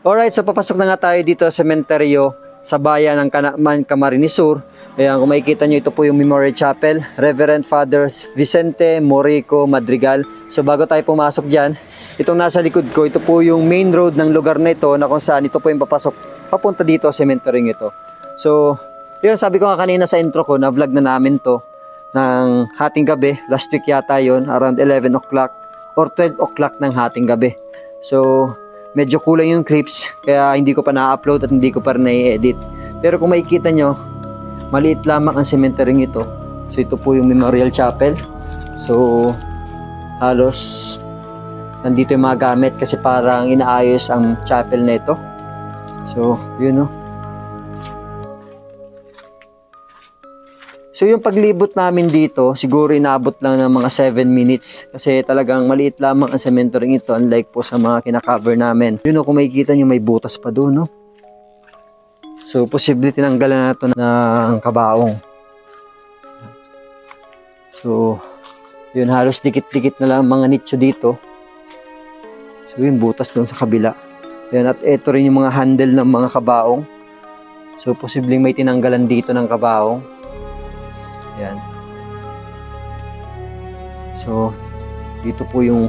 Alright, so papasok na nga tayo dito sa cementerio sa bayan ng Kanaman, Camarines Sur. Ayan, kung makikita nyo, ito po yung Memorial Chapel, Reverend Father Vicente Morico Madrigal. So bago tayo pumasok dyan, itong nasa likod ko, ito po yung main road ng lugar na ito na kung saan ito po yung papasok papunta dito sa cemetery ito. So, yun, sabi ko nga kanina sa intro ko, na vlog na namin to ng hating gabi. Last week yata yon around 11 o'clock or 12 o'clock ng hating gabi. So, medyo kulang yung clips, kaya hindi ko pa na-upload at hindi ko pa na-edit. Pero kung makikita nyo, maliit lamang ang cemetery ito. So, ito po yung Memorial Chapel. So, halos nandito yung mga gamit kasi parang inaayos ang chapel na ito. So, yun no. So yung paglibot namin dito, siguro inabot lang ng mga 7 minutes kasi talagang maliit lamang ang cemetery ito unlike po sa mga kina-cover namin. Yun o, kung makikita nyo may butas pa doon, no? So posible tinanggalan na ito ng kabaong. So, yun halos dikit-dikit na lang ang mga nicho dito. So yung butas doon sa kabila. Yan, at ito rin yung mga handle ng mga kabaong. So posibleng may tinanggalan dito ng kabaong. Yan. So, dito po yung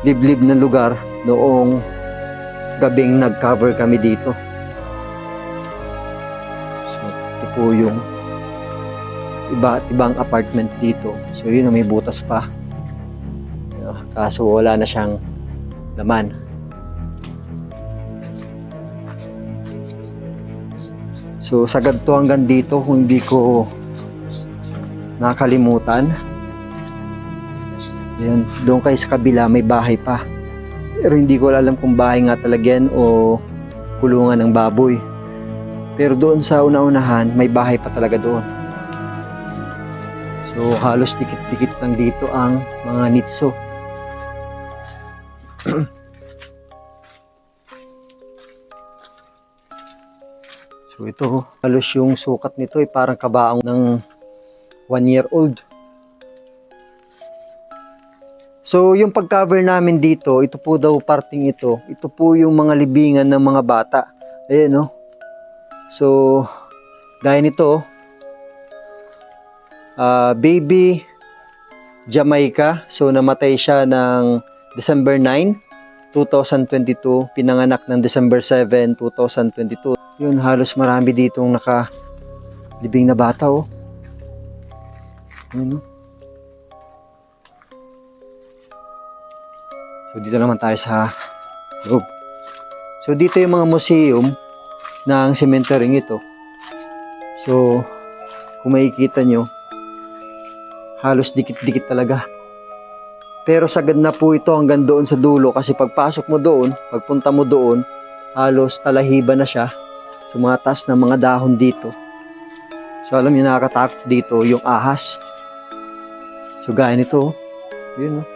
liblib na lugar noong gabing nag-cover kami dito. So, ito po yung iba ibang apartment dito. So, yun may butas pa. Ah, Kaso wala na siyang laman. So, sagad to hanggang dito kung hindi ko nakalimutan. Ayan, doon kayo sa kabila may bahay pa. Pero hindi ko alam kung bahay nga talaga yan o kulungan ng baboy. Pero doon sa una-unahan, may bahay pa talaga doon. So halos dikit-dikit lang dito ang mga nitso. so ito, halos yung sukat nito ay parang kabaong ng one year old. So, yung pag-cover namin dito, ito po daw parting ito. Ito po yung mga libingan ng mga bata. Ayan, no? So, gaya nito, ah, baby Jamaica. So, namatay siya ng December 9, 2022. Pinanganak ng December 7, 2022. Yun, halos marami ditong nakalibing na bata, oh. Ano? So dito naman tayo sa loob. So dito yung mga museum ng cemetery ito. So kung makikita nyo, halos dikit-dikit talaga. Pero sagad na po ito hanggang doon sa dulo kasi pagpasok mo doon, pagpunta mo doon, halos talahiba na siya. Taas ng mga dahon dito. So alam niyo nakakatakot dito yung ahas. So gaya nito, oh. yun oh.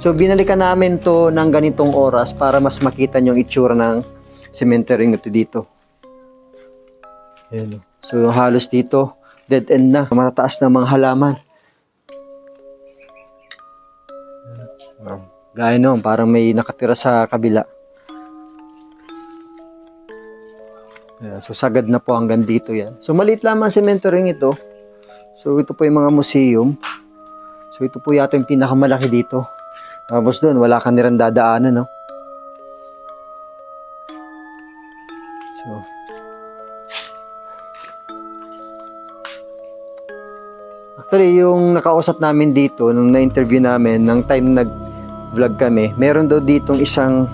So binalikan namin to ng ganitong oras para mas makita nyo yung itsura ng cemetery ito dito. Ayan oh. So halos dito, dead end na. Matataas na mga halaman. Gaya noon, parang may nakatira sa kabila. So sagad na po hanggang dito yan. So maliit lamang ang cemetery ito. So ito po yung mga museum. So ito po yata yung pinakamalaki dito. Tapos doon, wala ka nilang dadaanan, no? So, Actually, yung nakausap namin dito, nung na-interview namin, ng time nag-vlog kami, meron daw ditong isang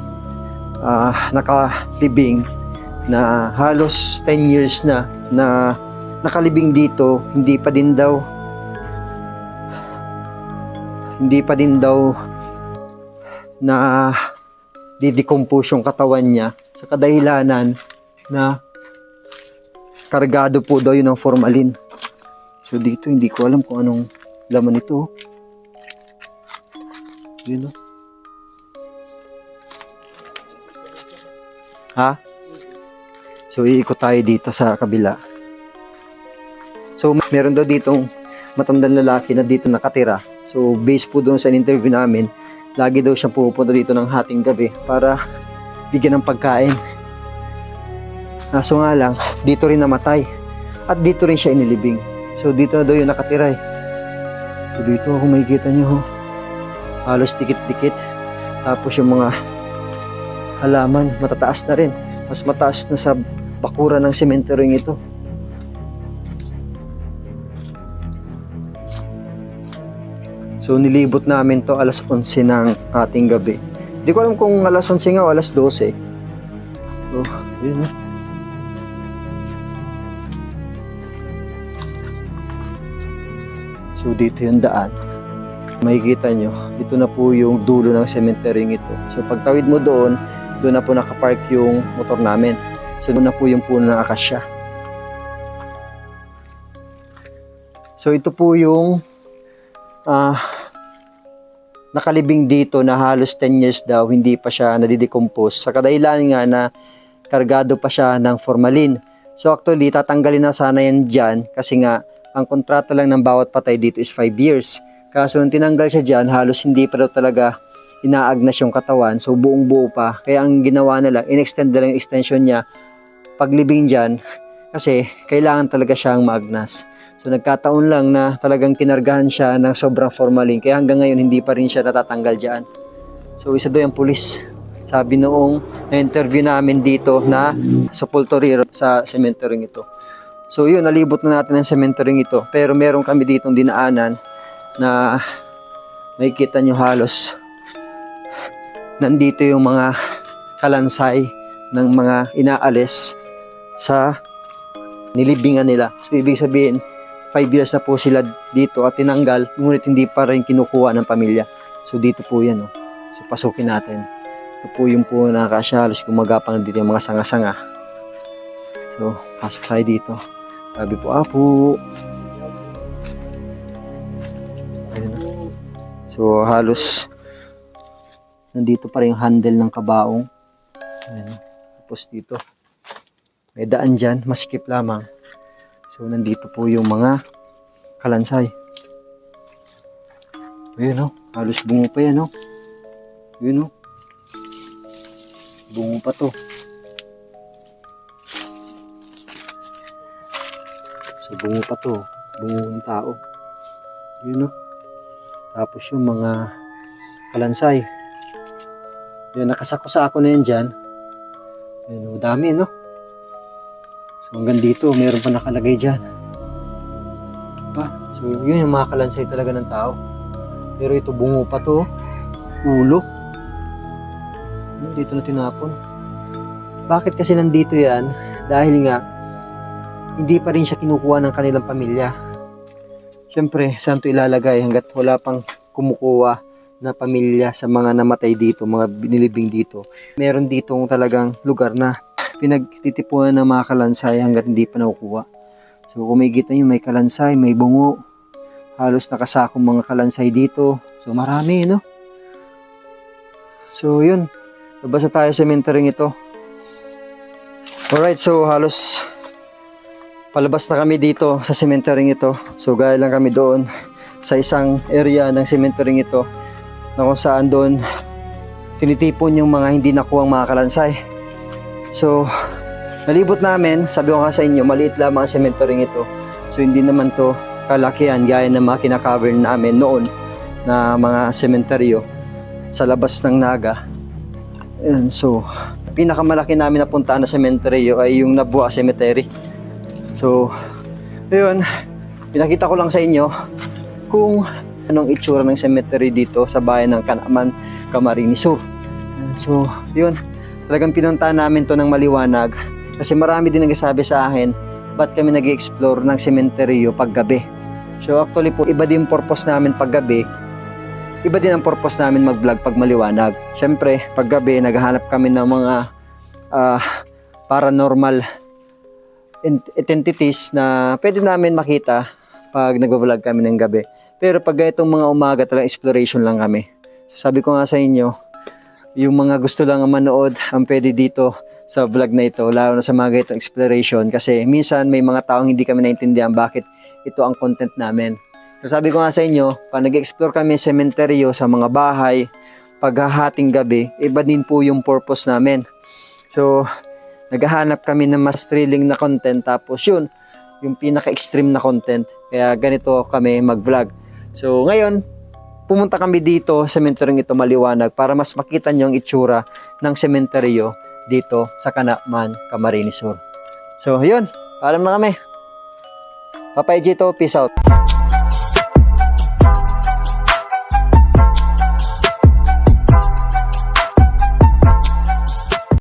ah, nakalibing na halos 10 years na na nakalibing dito, hindi pa din daw hindi pa din daw na didecompose yung katawan niya sa kadahilanan na kargado po daw yun ng formalin. So dito hindi ko alam kung anong laman ito. Yun o. Ha? So iikot tayo dito sa kabila. So meron daw ditong matandang lalaki na dito nakatira. So based po doon sa interview namin, lagi daw siya pupunta dito ng hating gabi para bigyan ng pagkain. Kaso nga lang, dito rin namatay. At dito rin siya inilibing. So dito na daw yung nakatira eh. So dito kung makikita nyo ho, halos dikit-dikit. Tapos yung mga halaman, matataas na rin. Mas mataas na sa bakura ng sementeryo ito. So nilibot namin to alas 11 ng ating gabi. Hindi ko alam kung alas 11 nga o alas 12. So, yun. So dito yung daan. Makikita nyo, dito na po yung dulo ng cemetery ito. So pagtawid mo doon, doon na po nakapark yung motor namin. So doon na po yung puno ng akasya. So ito po yung ah nakalibing dito na halos 10 years daw hindi pa siya nadidecompose sa kadahilan nga na kargado pa siya ng formalin. So actually tatanggalin na sana yan dyan kasi nga ang kontrata lang ng bawat patay dito is 5 years. Kaso nung tinanggal siya dyan halos hindi pa daw talaga inaagnas yung katawan so buong buo pa. Kaya ang ginawa nila in-extend na lang yung extension niya paglibing dyan kasi kailangan talaga siyang maagnas. So nagkataon lang na talagang kinargahan siya ng sobrang formalin kaya hanggang ngayon hindi pa rin siya natatanggal dyan. So isa daw yung pulis. Sabi noong na-interview namin dito na sepulturero sa cemetery ito. So yun, nalibot na natin ang cemetery ito. Pero meron kami ditong dinaanan na makikita nyo halos nandito yung mga kalansay ng mga inaalis sa nilibingan nila. So ibig sabihin, 5 years na po sila dito at tinanggal, ngunit hindi pa rin kinukuha ng pamilya. So dito po yan. Oh. So pasukin natin. Ito po yung po na nakasya, halos gumagapang dito yung mga sanga-sanga. So, pasok tayo dito. Sabi po, apo. Ayun. So, halos nandito pa rin yung handle ng kabaong. Ayan. Tapos dito, may daan dyan, masikip lamang. So, nandito po yung mga kalansay. Ayun o, halos bungo pa yan o. Yun o. Bungo pa to. So, bungo pa to. Bungo ng tao. Yun o. Tapos yung mga kalansay. Yun, nakasako-sako na yan dyan. O, dami no. So hanggang dito, meron pa nakalagay dyan. Pa. So yun yung mga kalansay talaga ng tao. Pero ito bungo pa to. Ulo. Yun, Dito na tinapon. Bakit kasi nandito yan? Dahil nga, hindi pa rin siya kinukuha ng kanilang pamilya. Siyempre, saan to ilalagay hanggat wala pang kumukuha na pamilya sa mga namatay dito, mga binilibing dito. Meron ditong talagang lugar na pinagtitipuan ng mga kalansay hanggat hindi pa nakukuha. So kung may kita nyo, may kalansay, may bungo. Halos nakasakong mga kalansay dito. So marami, no? So yun. Labas na tayo sa cemetery ito. Alright, so halos palabas na kami dito sa cemetery ito. So gaya lang kami doon sa isang area ng cemetery ito na kung saan doon tinitipon yung mga hindi nakuhang mga kalansay. So, nalibot namin, sabi ko nga sa inyo, maliit lamang ang cemetery ito. So, hindi naman to kalakihan gaya ng mga kinakaver namin noon na mga sementeryo sa labas ng Naga. And so, pinakamalaki namin napuntaan na sementeryo ay yung Nabua Cemetery. So, yun, pinakita ko lang sa inyo kung anong itsura ng cemetery dito sa bayan ng Kanaman, Camarines Sur. So, yun, talagang pinuntahan namin to ng maliwanag kasi marami din nagsasabi sa akin ba't kami nag explore ng sementeryo paggabi. So actually po, iba din purpose namin paggabi, iba din ang purpose namin mag-vlog pag maliwanag. Siyempre, paggabi, naghahanap kami ng mga ah, paranormal ent- entities na pwede namin makita pag nag-vlog kami ng gabi. Pero pag itong mga umaga, talagang exploration lang kami. So sabi ko nga sa inyo, yung mga gusto lang manood, ang pwede dito sa vlog na ito, lalo na sa mga ganitong exploration kasi minsan may mga taong hindi kami naintindihan bakit ito ang content namin. So sabi ko nga sa inyo, pag nag-explore kami sa sementeryo, sa mga bahay, paghahating gabi, iba din po yung purpose namin. So, naghahanap kami ng mas thrilling na content tapos yun, yung pinaka-extreme na content. Kaya ganito kami mag-vlog. So, ngayon, pumunta kami dito sa cemetery ito maliwanag para mas makita nyo ang itsura ng sementeryo dito sa Kanaman, Camarines Sur. So, yun. Paalam na kami. Papay Jito, peace out.